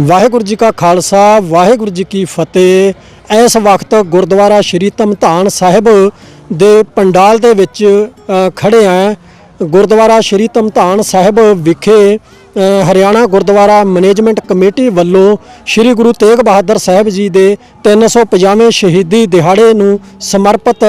ਵਾਹਿਗੁਰੂ ਜੀ ਕਾ ਖਾਲਸਾ ਵਾਹਿਗੁਰੂ ਜੀ ਕੀ ਫਤਿਹ। ਇਸ ਵਕਤ ਗੁਰਦੁਆਰਾ ਸ਼੍ਰੀ ਧਮਧਾਨ ਸਾਹਿਬ ਦੇ ਪੰਡਾਲ ਦੇ ਵਿੱਚ ਅ, ਖੜੇ ਆ। ਗੁਰਦੁਆਰਾ ਸ਼੍ਰੀ ਧਮਧਾਨ ਸਾਹਿਬ ਵਿਖੇ ਹਰਿਆਣਾ ਗੁਰਦੁਆਰਾ ਮੈਨੇਜਮੈਂਟ ਕਮੇਟੀ ਵੱਲੋਂ ਸ਼੍ਰੀ ਗੁਰੂ ਤੇਗ ਬਹਾਦਰ ਸਾਹਿਬ ਜੀ ਦੇ 350ਵੇਂ ਸ਼ਹੀਦੀ ਦਿਹਾੜੇ ਨੂੰ ਸਮਰਪਿਤ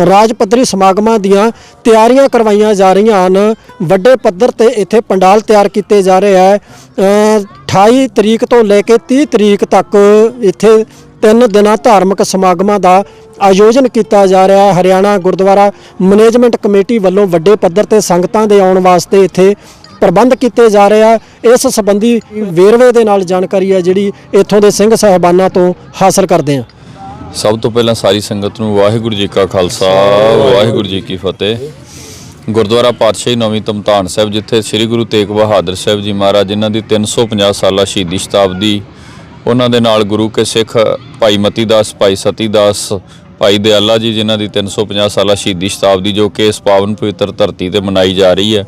ਰਾਜ ਪੱਧਰੀ ਸਮਾਗਮਾਂ ਦੀਆਂ ਤਿਆਰੀਆਂ ਕਰਵਾਈਆਂ ਜਾ ਰਹੀਆਂ ਹਨ। ਵੱਡੇ ਪੱਧਰ ਤੇ ਇੱਥੇ ਪੰਡਾਲ ਤਿਆਰ ਕੀਤੇ ਜਾ ਰਹੇ ਹੈ। ਅ, 28 ਤਰੀਕ ਤੋਂ ਲੈ ਕੇ 30 ਤਰੀਕ ਤੱਕ ਇੱਥੇ ਤਿੰਨ ਦਿਨਾਂ ਧਾਰਮਿਕ ਸਮਾਗਮਾਂ ਦਾ ਆਯੋਜਨ ਕੀਤਾ ਜਾ ਰਿਹਾ ਹੈ। ਹਰਿਆਣਾ ਗੁਰਦੁਆਰਾ ਮੈਨੇਜਮੈਂਟ ਕਮੇਟੀ ਵੱਲੋਂ ਵੱਡੇ ਪੱਧਰ ਤੇ ਸੰਗਤਾਂ ਦੇ ਆਉਣ ਵਾਸਤੇ ਇੱਥੇ ਪ੍ਰਬੰਧ ਕੀਤੇ ਜਾ ਰਹੇ ਆ ਇਸ ਸੰਬੰਧੀ ਵੇਰਵੇ ਦੇ ਨਾਲ ਜਾਣਕਾਰੀ ਹੈ ਜਿਹੜੀ ਇੱਥੋਂ ਦੇ ਸਿੰਘ ਸਾਹਿਬਾਨਾਂ ਤੋਂ ਹਾਸਲ ਕਰਦੇ ਹਾਂ। ਸਭ ਤੋਂ ਪਹਿਲਾਂ ਸਾਰੀ ਸੰਗਤ ਨੂੰ ਵਾਹਿਗੁਰੂ ਜੀ ਕਾ ਖਾਲਸਾ, ਵਾਹਿਗੁਰੂ ਜੀ ਕੀ ਫਤਿਹ। ਗੁਰਦੁਆਰਾ ਪਾਤਸ਼ਾਹੀ ਨੌਵੀਂ ਧਮਧਾਨ ਸਾਹਿਬ, ਜਿੱਥੇ ਸ੍ਰੀ ਗੁਰੂ ਤੇਗ ਬਹਾਦਰ ਸਾਹਿਬ ਜੀ ਮਹਾਰਾਜ, ਜਿਨ੍ਹਾਂ ਦੀ 350 ਸਾਲਾ ਸ਼ਹੀਦੀ ਸ਼ਤਾਬਦੀ, ਉਹਨਾਂ ਦੇ ਨਾਲ ਗੁਰੂ ਕੇ ਸਿੱਖ ਭਾਈ ਮਤੀ ਦਾਸ, ਭਾਈ ਸਤੀ ਦਾਸ, ਭਾਈ ਦਿਆਲਾ ਜੀ, ਜਿਨ੍ਹਾਂ ਦੀ 350 ਸਾਲਾ ਸ਼ਹੀਦੀ ਸ਼ਤਾਬਦੀ, ਜੋ ਕਿ ਇਸ ਪਾਵਨ ਪਵਿੱਤਰ ਧਰਤੀ ਤੇ ਮਨਾਈ ਜਾ ਰਹੀ ਹੈ।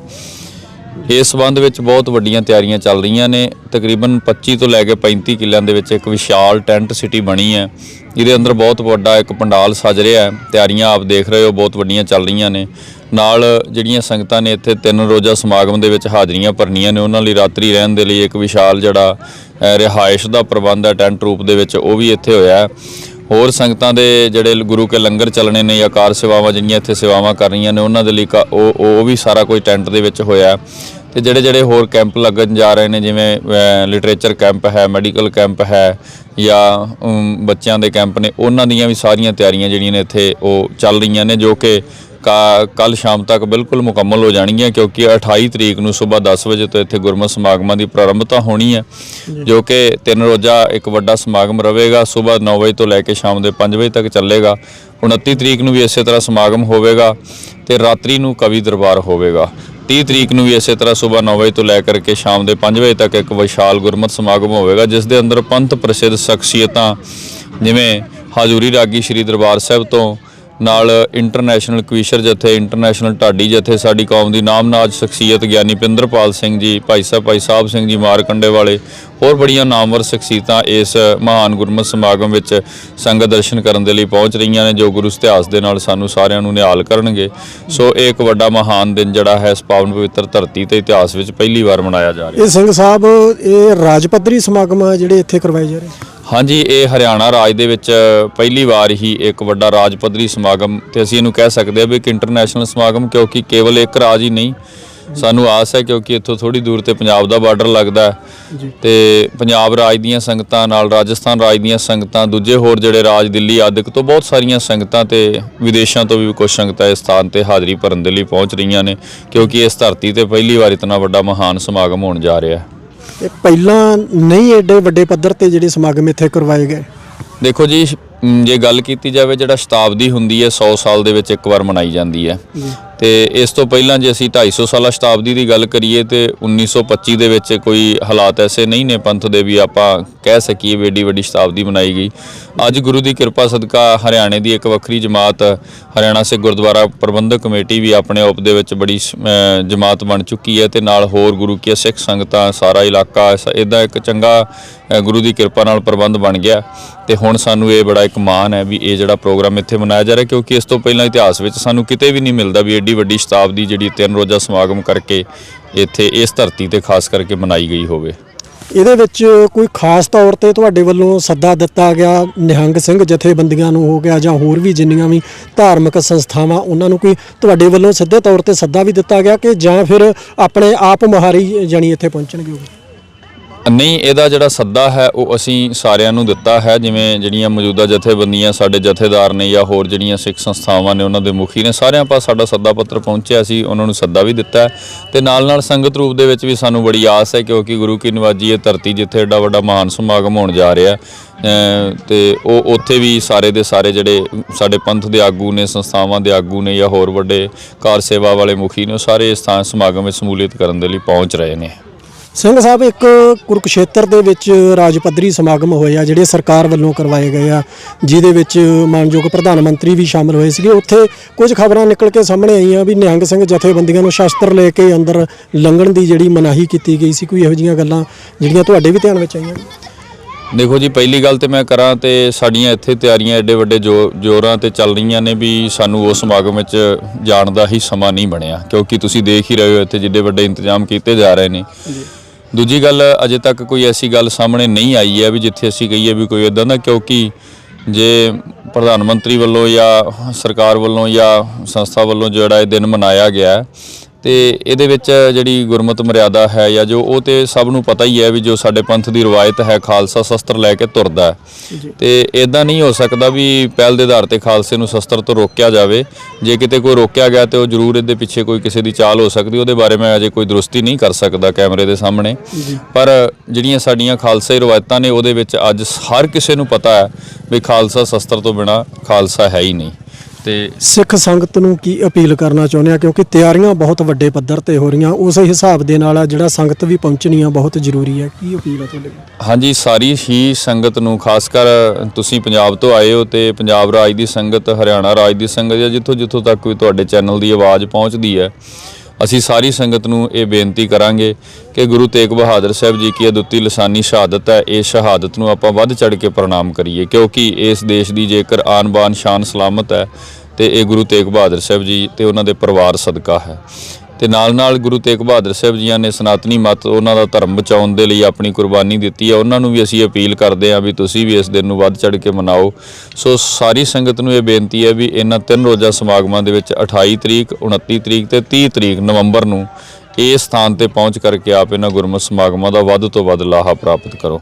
ਇਸ ਸੰਬੰਧ ਵਿੱਚ ਬਹੁਤ ਵੱਡੀਆਂ ਤਿਆਰੀਆਂ ਚੱਲ ਰਹੀਆਂ ਨੇ। ਤਕਰੀਬਨ 25 ਤੋਂ ਲੈ ਕੇ 35 ਕਿੱਲਿਆਂ ਦੇ ਵਿੱਚ ਇੱਕ ਵਿਸ਼ਾਲ ਟੈਂਟ ਸਿਟੀ ਬਣੀ ਹੈ। ਜਿਹਦੇ ਅੰਦਰ ਬਹੁਤ ਵੱਡਾ ਇੱਕ ਪੰਡਾਲ ਸਜ ਰਿਹਾ ਹੈ। ਤਿਆਰੀਆਂ ਆਪ ਦੇਖ ਰਹੇ ਹੋ, ਬਹੁਤ ਵੱਡੀਆਂ ਚੱਲ ਰਹੀਆਂ ਨੇ। ਨਾਲ ਜਿਹੜੀਆਂ ਸੰਗਤਾਂ ਨੇ ਇੱਥੇ ਤਿੰਨ ਰੋਜ਼ਾ ਸਮਾਗਮ ਦੇ ਵਿੱਚ ਹਾਜ਼ਰੀਆਂ ਭਰਨੀਆਂ ਨੇ, ਉਹਨਾਂ ਲਈ ਰਾਤਰੀ ਰਹਿਣ ਦੇ ਲਈ ਇੱਕ ਵਿਸ਼ਾਲ ਜਿਹੜਾ ਰਿਹਾਇਸ਼ ਦਾ ਪ੍ਰਬੰਧ ਹੈ, ਟੈਂਟ ਰੂਪ ਦੇ ਵਿੱਚ ਉਹ ਵੀ ਇੱਥੇ ਹੋਇਆ ਹੈ। ਹੋਰ ਸੰਗਤਾਂ ਦੇ ਜਿਹੜੇ ਗੁਰੂ ਕੇ ਲੰਗਰ ਚੱਲਣੇ ਨੇ ਜਾਂ ਕਾਰ ਸੇਵਾਵਾਂ ਜਿਹੜੀਆਂ ਇੱਥੇ ਸੇਵਾਵਾਂ ਕਰ ਰਹੀਆਂ ਨੇ, ਉਹਨਾਂ ਦੇ ਲਈ ਕਾ- ਉਹ ਉਹ ਵੀ ਸਾਰਾ ਕੁਝ ਟੈਂਟ ਦੇ ਵਿੱਚ ਹੋਇਆ ਹੈ। ਤੇ ਜਿਹੜੇ ਜਿਹੜੇ ਹੋਰ ਕੈਂਪ ਲੱਗਣ ਜਾ ਰਹੇ ਨੇ, ਜਿਵੇਂ ਲਿਟਰੇਚਰ ਕੈਂਪ ਹੈ, ਮੈਡੀਕਲ ਕੈਂਪ ਹੈ ਜਾਂ ਬੱਚਿਆਂ ਦੇ ਕੈਂਪ ਨੇ, ਉਹਨਾਂ ਦੀਆਂ ਵੀ ਸਾਰੀਆਂ ਤਿਆਰੀਆਂ ਜਿਹੜੀਆਂ ਨੇ ਇੱਥੇ ਉਹ ਚੱਲ ਰਹੀਆਂ ਨੇ, ਜੋ ਕਿ ਕੱਲ ਸ਼ਾਮ ਤੱਕ ਬਿਲਕੁਲ ਮੁਕੰਮਲ ਹੋ ਜਾਣਗੀਆਂ ਕਿਉਂਕਿ 28 ਤਰੀਕ ਨੂੰ ਸਵੇਰ 10 ਵਜੇ ਤੋਂ ਇੱਥੇ ਗੁਰਮਤਿ ਸਮਾਗਮਾਂ ਦੀ ਪ੍ਰਾਰੰਭਤਾ ਹੋਣੀ ਹੈ ਜੋ। ਕਿ ਤਿੰਨ ਰੋਜ਼ਾ ਇੱਕ ਵੱਡਾ ਸਮਾਗਮ ਰਹੇਗਾ ਸਵੇਰ 9 ਵਜੇ ਤੋਂ ਲੈ ਕੇ ਸ਼ਾਮ ਦੇ 5 ਵਜੇ ਤੱਕ ਚੱਲੇਗਾ। 29 ਤਰੀਕ ਨੂੰ ਵੀ ਇਸੇ ਤਰ੍ਹਾਂ ਸਮਾਗਮ ਹੋਵੇਗਾ ਤੇ ਰਾਤਰੀ ਨੂੰ ਕਵੀ ਦਰਬਾਰ ਹੋਵੇਗਾ। 30 ਤਰੀਕ ਨੂੰ ਵੀ ਇਸੇ ਤਰ੍ਹਾਂ ਸਵੇਰ 9 ਵਜੇ ਤੋਂ ਲੈ ਕਰਕੇ ਸ਼ਾਮ ਦੇ 5 ਵਜੇ ਤੱਕ ਇੱਕ ਵਿਸ਼ਾਲ ਗੁਰਮਤਿ ਸਮਾਗਮ ਹੋਵੇਗਾ ਜਿਸ ਦੇ ਅੰਦਰ ਪੰਥ ਪ੍ਰਸਿੱਧ ਸ਼ਖਸੀਅਤਾਂ ਜਿਵੇਂ ਹਾਜ਼ੂਰੀ ਰਾਗੀ ਸ਼੍ਰੀ ਦਰਬਾਰ ਸਾਹਿਬ ਤੋਂ ਨਾਲ ਇੰਟਰਨੈਸ਼ਨਲ ਕਵੀਸ਼ਰ ਜਥੇ ਇੰਟਰਨੈਸ਼ਨਲ ਢਾਡੀ ਜਥੇ, ਸਾਡੀ ਕੌਮ ਦੀ ਨਾਮਨਾਜ ਸ਼ਖਸੀਅਤ ਗਿਆਨੀ ਪਿੰਦਰਪਾਲ ਸਿੰਘ ਜੀ, ਭਾਈ ਸਾਹਿਬ ਭਾਈ ਸਾਹਿਬ ਸਿੰਘ ਜੀ ਮਾਰਕੰਡੇ ਵਾਲੇ, ਹੋਰ ਬੜੀਆਂ ਨਾਮਵਰ ਸ਼ਖਸੀਅਤਾਂ ਇਸ ਮਹਾਨ ਗੁਰਮਤਿ ਸਮਾਗਮ ਵਿੱਚ ਸੰਗਤ ਦਰਸ਼ਨ ਕਰਨ ਦੇ ਲਈ ਪਹੁੰਚ ਰਹੀਆਂ ਨੇ, ਜੋ ਗੁਰੂ ਇਤਿਹਾਸ ਦੇ ਨਾਲ ਸਾਨੂੰ ਸਾਰਿਆਂ ਨੂੰ ਨਿਹਾਲ ਕਰਨਗੇ। ਸੋ ਇਹ ਇੱਕ ਵੱਡਾ ਮਹਾਨ ਦਿਨ ਜਿਹੜਾ ਹੈ, ਇਸ ਪਾਵਨ ਪਵਿੱਤਰ ਧਰਤੀ ਤੇ ਇਤਿਹਾਸ ਵਿੱਚ ਪਹਿਲੀ ਵਾਰ ਮਨਾਇਆ ਜਾ ਰਿਹਾ। ਇਹ ਸਿੰਘ ਸਾਹਿਬ, ਇਹ ਰਾਜ ਪੱਧਰੀ ਸਮਾਗਮ ਆ ਜਿਹੜੇ ਇੱਥੇ ਕਰਵਾਏ ਜਾ ਰਹੇ। ਹਾਂਜੀ ਇਹ ਹਰਿਆਣਾ ਰਾਜ ਦੇ ਵਿੱਚ ਪਹਿਲੀ ਵਾਰ ਹੀ ਇੱਕ ਵੱਡਾ ਰਾਜ ਪੱਧਰੀ ਸਮਾਗਮ ਤੇ ਅਸੀਂ ਇਹਨੂੰ ਕਹਿ ਸਕਦੇ ਹਾਂ ਵੀ ਇੱਕ ਇੰਟਰਨੈਸ਼ਨਲ ਸਮਾਗਮ ਕਿਉਂਕਿ ਕੇਵਲ ਇੱਕ ਰਾਜ ਹੀ ਨਹੀਂ ਸਾਨੂੰ ਆਸ ਹੈ ਕਿਉਂਕਿ ਇੱਥੋਂ ਥੋੜੀ ਦੂਰ ਤੇ ਪੰਜਾਬ ਦਾ ਬਾਰਡਰ ਲੱਗਦਾ ਹੈ। ਤੇ ਪੰਜਾਬ ਰਾਜ ਦੀਆਂ ਸੰਗਤਾਂ ਨਾਲ ਰਾਜਸਥਾਨ ਰਾਜ ਦੀਆਂ ਸੰਗਤਾਂ ਦੂਜੇ ਹੋਰ ਜਿਹੜੇ ਰਾਜ ਦਿੱਲੀ ਆਦਿਕ ਤੋਂ ਬਹੁਤ ਸਾਰੀਆਂ ਸੰਗਤਾਂ ਤੇ ਵਿਦੇਸ਼ਾਂ ਤੋਂ ਵੀ ਕੁਝ ਸੰਗਤਾਂ ਇਸ ਸਥਾਨ ਤੇ ਹਾਜ਼ਰੀ ਭਰਨ ਦੇ ਲਈ ਪਹੁੰਚ ਰਹੀਆਂ ਨੇ ਕਿਉਂਕਿ ਇਸ ਧਰਤੀ ਤੇ ਪਹਿਲੀ ਵਾਰ ਇਤਨਾ ਵੱਡਾ ਮਹਾਨ ਸਮਾਗਮ ਹੋਣ ਜਾ ਰਿਹਾ ਹੈ। ਇਹ ਪਹਿਲਾਂ ਨਹੀਂ ਐਡੇ ਵੱਡੇ ਪੱਧਰ ਤੇ ਜਿਹੜੇ ਸਮਾਗਮ ਇੱਥੇ ਕਰਵਾਏ ਗਏ। ਦੇਖੋ ਜੀ ਜੇ ਗੱਲ ਕੀਤੀ ਜਾਵੇ ਜਿਹੜਾ ਸ਼ਤਾਬਦੀ ਹੁੰਦੀ ਹੈ 100 ਸਾਲ ਦੇ ਵਿੱਚ ਇੱਕ ਵਾਰ ਮਨਾਈ ਜਾਂਦੀ ਹੈ। ਤੇ ਇਸ ਤੋਂ ਪਹਿਲਾਂ ਜੇ ਅਸੀਂ 250 ਸਾਲਾ ਸ਼ਤਾਬਦੀ ਦੀ ਗੱਲ ਕਰੀਏ ਤੇ 1925 ਦੇ ਵਿੱਚ ਕੋਈ ਹਾਲਾਤ ਐਸੇ ਨਹੀਂ ਨੇ ਪੰਥ ਦੇ ਵੀ ਆਪਾਂ ਕਹਿ ਸਕੀਏ ਵੀ ਏਡੀ ਵੱਡੀ ਸ਼ਤਾਬਦੀ ਮਨਾਈ ਗਈ। ਅੱਜ ਗੁਰੂ ਦੀ ਕਿਰਪਾ ਸਦਕਾ ਹਰਿਆਣੇ ਦੀ ਇੱਕ ਵੱਖਰੀ ਜਮਾਤ, ਹਰਿਆਣਾ ਸਿੱਖ ਗੁਰਦੁਆਰਾ ਪ੍ਰਬੰਧਕ ਕਮੇਟੀ ਵੀ ਆਪਣੇ ਆਪ ਦੇ ਵਿੱਚ ਬੜੀ ਜਮਾਤ ਬਣ ਚੁੱਕੀ ਹੈ ਤੇ ਨਾਲ ਹੋਰ ਗੁਰੂ ਕੀ ਸਿੱਖ ਸੰਗਤਾਂ, ਸਾਰਾ ਇਲਾਕਾ ਇਦਾਂ ਇੱਕ ਚੰਗਾ ਗੁਰੂ ਦੀ ਕਿਰਪਾ ਨਾਲ ਪ੍ਰਬੰਧ ਬਣ ਗਿਆ। ਤੇ ਹੁਣ ਸਾਨੂੰ ਇਹ ਬੜਾ ਇੱਕ ਮਾਣ ਹੈ ਵੀ ਇਹ ਜਿਹੜਾ ਪ੍ਰੋਗਰਾਮ ਇੱਥੇ ਮਨਾਇਆ ਜਾ ਰਿਹਾ, ਕਿਉਂਕਿ ਇਸ ਤੋਂ ਪਹਿਲਾਂ ਇਤਿਹਾਸ ਵਿੱਚ ਸਾਨੂੰ ਕਿਤੇ ਵੀ ਨਹੀਂ ਮਿਲਦਾ ਵੀ ਐਡੀ ਵੱਡੀ ਸ਼ਤਾਬਦੀ ਜਿਹੜੀ ਤਿੰਨ ਰੋਜ਼ਾ ਸਮਾਗਮ ਕਰਕੇ ਇੱਥੇ ਇਸ ਧਰਤੀ ਤੇ ਖਾਸ ਕਰਕੇ ਮਨਾਈ ਗਈ ਹੋਵੇ। ਇਹਦੇ ਵਿੱਚ ਕੋਈ ਖਾਸ ਤੌਰ ਤੇ ਤੁਹਾਡੇ ਵੱਲੋਂ ਸੱਦਾ ਦਿੱਤਾ ਗਿਆ ਨਿਹੰਗ ਸਿੰਘ ਜਥੇਬੰਦੀਆਂ ਨੂੰ ਹੋ ਗਿਆ ਜਾਂ ਹੋਰ ਵੀ ਜਿੰਨੀਆਂ ਵੀ ਧਾਰਮਿਕ ਸੰਸਥਾਵਾਂ, ਉਹਨਾਂ ਨੂੰ ਕੋਈ ਤੁਹਾਡੇ ਵੱਲੋਂ ਸਿੱਧੇ ਤੌਰ ਤੇ ਸੱਦਾ ਵੀ ਦਿੱਤਾ ਗਿਆ ਕਿ ਜਾਂ ਫਿਰ ਆਪਣੇ ਆਪ ਮੁਹਾਰੀ ਜਾਣੀ ਇੱਥੇ ਪਹੁੰਚਣਗੇ ਨਹੀਂ, ਇਹਦਾ ਜਿਹੜਾ ਸੱਦਾ ਹੈ, ਉਹ ਅਸੀਂ ਸਾਰਿਆਂ ਨੂੰ ਦਿੱਤਾ ਹੈ, ਜਿਵੇਂ ਜਿਹੜੀਆਂ ਮੌਜੂਦਾ ਜਥੇਬੰਦੀਆਂ ਸਾਡੇ ਜਥੇਦਾਰ ਨੇ ਜਾਂ ਹੋਰ ਜਿਹੜੀਆਂ ਸਿੱਖ ਸੰਸਥਾਵਾਂ ਨੇ, ਉਹਨਾਂ ਦੇ ਮੁਖੀ ਨੇ, ਸਾਰਿਆਂ ਪਾਸ ਸਾਡਾ ਸੱਦਾ ਪੱਤਰ ਪਹੁੰਚਿਆ ਸੀ, ਉਹਨਾਂ ਨੂੰ ਸੱਦਾ ਵੀ ਦਿੱਤਾ ਹੈ। ਤੇ ਨਾਲ ਨਾਲ ਸੰਗਤ ਰੂਪ ਦੇ ਵਿੱਚ ਵੀ ਸਾਨੂੰ ਬੜੀ ਆਸ ਹੈ, ਕਿਉਂਕਿ ਗੁਰੂ ਕੀ ਨਵਾਜੀ ਇਹ ਧਰਤੀ ਜਿੱਥੇ ਏਡਾ ਵੱਡਾ ਮਹਾਨ ਸਮਾਗਮ ਹੋਣ ਜਾ ਰਿਹਾ ਅਮ ਤੇ ਉਹ ਉੱਥੇ ਵੀ ਸਾਰੇ ਦੇ ਸਾਰੇ ਜਿਹੜੇ ਸਾਡੇ ਪੰਥ ਦੇ ਆਗੂ ਨੇ, ਸੰਸਥਾਵਾਂ ਦੇ ਆਗੂ ਨੇ ਜਾਂ ਹੋਰ ਵੱਡੇ ਕਾਰ ਸੇਵਾ ਵਾਲੇ ਮੁਖੀ ਨੇ, ਉਹ ਸਾਰੇ ਇਸ ਥਾਂ ਸਮਾਗਮ ਵਿੱਚ ਸਮੂਲੀਅਤ ਕਰਨ ਦੇ ਲਈ ਪਹੁੰਚ ਰਹੇ ਨੇ। ਸਿੰਘ ਸਾਹਿਬ ਇੱਕ ਕੁਰੂਕਸ਼ੇਤਰ ਦੇ ਵਿੱਚ ਰਾਜ ਪੱਧਰੀ ਸਮਾਗਮ ਹੋਏ ਆ ਜਿਹੜੇ ਸਰਕਾਰ ਵੱਲੋਂ ਕਰਵਾਏ ਗਏ ਆ ਜਿਹਦੇ ਵਿੱਚ ਮਾਨਯੋਗ ਪ੍ਰਧਾਨ ਮੰਤਰੀ ਵੀ ਸ਼ਾਮਲ ਹੋਏ ਸੀਗੇ। ਉੱਥੇ ਕੁਝ ਖਬਰਾਂ ਨਿਕਲ ਕੇ ਸਾਹਮਣੇ ਆਈਆਂ ਵੀ ਨਿਹੰਗ ਸਿੰਘ ਜਥੇਬੰਦੀਆਂ ਨੂੰ ਸ਼ਸਤਰ ਲੈ ਕੇ ਅੰਦਰ ਲੰਘਣ ਦੀ ਜਿਹੜੀ ਮਨਾਹੀ ਕੀਤੀ ਗਈ ਸੀ। ਕੋਈ ਇਹੋ ਜਿਹੀਆਂ ਗੱਲਾਂ ਜਿਹੜੀਆਂ ਤੁਹਾਡੇ ਵੀ ਧਿਆਨ ਵਿੱਚ ਆਈਆਂ? ਦੇਖੋ ਜੀ ਪਹਿਲੀ ਗੱਲ ਤੇ ਮੈਂ ਕਰਾਂ ਤੇ ਸਾਡੀਆਂ ਇੱਥੇ ਤਿਆਰੀਆਂ ਐਡੇ ਵੱਡੇ ਜ਼ੋਰਾਂ ਤੇ ਚੱਲ ਰਹੀਆਂ ਨੇ ਵੀ ਸਾਨੂੰ ਉਸ ਸਮਾਗਮ ਵਿੱਚ ਜਾਣ ਦਾ ਹੀ ਸਮਾਂ ਨਹੀਂ ਬਣਿਆ। ਕਿਉਂਕਿ ਤੁਸੀਂ ਦੇਖ ਹੀ ਰਹੇ ਹੋ ਇੱਥੇ ਜਿੱਡੇ ਵੱਡੇ ਇੰਤਜ਼ਾਮ ਕੀਤੇ ਜਾ ਰਹੇ ਨੇ। ਦੂਜੀ ਗੱਲ, ਅਜੇ ਤੱਕ ਕੋਈ ਐਸੀ ਗੱਲ ਸਾਹਮਣੇ ਨਹੀਂ ਆਈ ਹੈ ਵੀ ਜਿੱਥੇ ਅਸੀਂ ਕਹੀਏ ਵੀ ਕੋਈ ਇਦਾਂ ਦਾ, ਕਿਉਂਕਿ ਜੇ ਪ੍ਰਧਾਨ ਮੰਤਰੀ ਵੱਲੋਂ ਜਾਂ ਸਰਕਾਰ ਵੱਲੋਂ ਜਾਂ ਸੰਸਥਾ ਵੱਲੋਂ ਜਿਹੜਾ ਇਹ ਦਿਨ ਮਨਾਇਆ ਗਿਆ ਤੇ ਇਹਦੇ ਵਿੱਚ ਜਿਹੜੀ ਗੁਰਮਤ ਮਰਿਆਦਾ ਹੈ ਜਾਂ ਜੋ ਉਹ ਤੇ ਸਭ ਨੂੰ ਪਤਾ ਹੀ ਹੈ ਵੀ ਜੋ ਸਾਡੇ ਪੰਥ ਦੀ ਰਵਾਇਤ ਹੈ ਖਾਲਸਾ ਸ਼ਸਤਰ ਲੈ ਕੇ ਤੁਰਦਾ ਹੈ। ਤੇ ਇਦਾਂ ਨਹੀਂ ਹੋ ਸਕਦਾ ਵੀ ਪਹਿਲ ਦੇ ਆਧਾਰ ਤੇ ਖਾਲਸੇ ਨੂੰ ਸ਼ਸਤਰ ਤੋਂ ਰੋਕਿਆ ਜਾਵੇ। ਜੇ ਕਿਤੇ ਕੋਈ ਰੋਕਿਆ ਗਿਆ ਤੇ ਉਹ ਜ਼ਰੂਰ ਇਹਦੇ ਪਿੱਛੇ ਕੋਈ ਕਿਸੇ ਦੀ ਚਾਲ ਹੋ ਸਕਦੀ ਉਹਦੇ ਬਾਰੇ ਮੈਂ ਅਜੇ ਕੋਈ ਦਰੁਸਤੀ ਨਹੀਂ ਕਰ ਸਕਦਾ ਕੈਮਰੇ ਦੇ ਸਾਹਮਣੇ। ਪਰ ਜਿਹੜੀਆਂ ਸਾਡੀਆਂ ਖਾਲਸਾਈ ਰਵਾਇਤਾਂ ਨੇ ਉਹਦੇ ਵਿੱਚ ਅੱਜ ਹਰ ਕਿਸੇ ਨੂੰ ਪਤਾ ਹੈ ਵੀ ਖਾਲਸਾ ਸ਼ਸਤਰ ਤੋਂ ਬਿਨਾ ਖਾਲਸਾ ਹੈ ਹੀ ਨਹੀਂ। ਤੇ ਸਿੱਖ ਸੰਗਤ ਨੂੰ ਕੀ ਅਪੀਲ ਕਰਨਾ ਚਾਹੁੰਦੇ ਆ? ਕਿਉਂਕਿ ਤਿਆਰੀਆਂ ਬਹੁਤ ਵੱਡੇ ਪੱਧਰ ਤੇ ਹੋ ਰਹੀਆਂ। ਉਸ ਹਿਸਾਬ ਦੇ ਨਾਲ ਆ ਜਿਹੜਾ ਸੰਗਤ ਵੀ ਪਹੁੰਚਣੀ ਆ ਬਹੁਤ ਜ਼ਰੂਰੀ ਹੈ ਕੀ ਅਪੀਲ ਹੈ ਤੁਹਾਡੇ ਹਾਂਜੀ ਸਾਰੀ ਹੀ ਸੰਗਤ ਨੂੰ ਖਾਸ ਕਰ ਤੁਸੀਂ ਪੰਜਾਬ ਤੋਂ ਆਏ ਹੋ ਤੇ ਪੰਜਾਬ ਰਾਜ ਦੀ ਸੰਗਤ ਹਰਿਆਣਾ ਰਾਜ ਦੀ ਸੰਗਤ ਜਾਂ ਜਿੱਥੋਂ ਜਿੱਥੋਂ ਤੱਕ ਵੀ ਤੁਹਾਡੇ ਚੈਨਲ ਦੀ ਆਵਾਜ਼ ਪਹੁੰਚਦੀ ਹੈ ਅਸੀਂ ਸਾਰੀ ਸੰਗਤ ਨੂੰ ਇਹ ਬੇਨਤੀ ਕਰਾਂਗੇ ਕਿ ਗੁਰੂ ਤੇਗ ਬਹਾਦਰ ਸਾਹਿਬ ਜੀ ਕੀ ਅਦੁੱਤੀ ਲਸਾਨੀ ਸ਼ਹਾਦਤ ਹੈ ਇਸ ਸ਼ਹਾਦਤ ਨੂੰ ਆਪਾਂ ਵੱਧ ਚੜ ਕੇ ਪ੍ਰਣਾਮ ਕਰੀਏ, ਕਿਉਂਕਿ ਇਸ ਦੇਸ਼ ਦੀ ਜੇਕਰ ਆਨ ਬਾਨ ਸ਼ਾਨ ਸਲਾਮਤ ਹੈ ਤੇ ਇਹ ਗੁਰੂ ਤੇਗ ਬਹਾਦਰ ਸਾਹਿਬ ਜੀ ਤੇ ਉਹਨਾਂ ਦੇ ਪਰਿਵਾਰ ਸਦਕਾ ਹੈ। ਤੇ ਨਾਲ ਨਾਲ ਗੁਰੂ ਤੇਗ ਬਹਾਦਰ ਸਾਹਿਬ ਜੀਆਂ ਨੇ ਸਨਾਤਨੀ ਮਤ ਉਹਨਾਂ ਦਾ ਧਰਮ ਬਚਾਉਣ ਦੇ ਲਈ ਆਪਣੀ ਕੁਰਬਾਨੀ ਦਿੱਤੀ ਹੈ। ਉਹਨਾਂ ਨੂੰ ਵੀ ਅਸੀਂ ਅਪੀਲ ਕਰਦੇ ਹਾਂ ਵੀ ਤੁਸੀਂ ਵੀ ਇਸ ਦਿਨ ਨੂੰ ਵੱਧ ਚੜ ਕੇ ਮਨਾਓ। ਸੋ ਸਾਰੀ ਸੰਗਤ ਨੂੰ ਇਹ ਬੇਨਤੀ ਹੈ ਵੀ ਇਹਨਾਂ ਤਿੰਨ ਰੋਜ਼ਾ ਸਮਾਗਮਾਂ ਦੇ ਵਿੱਚ 28 ਤਰੀਕ 29 ਤਰੀਕ ਤੇ 30 ਤਰੀਕ ਨਵੰਬਰ ਨੂੰ ਇਸ ਸਥਾਨ ਤੇ ਪਹੁੰਚ ਕਰਕੇ ਆਪ ਇਹਨਾਂ ਗੁਰਮਤਿ ਸਮਾਗਮਾਂ ਦਾ ਵੱਧ ਤੋਂ ਵੱਧ ਲਾਹਾ ਪ੍ਰਾਪਤ ਕਰੋ।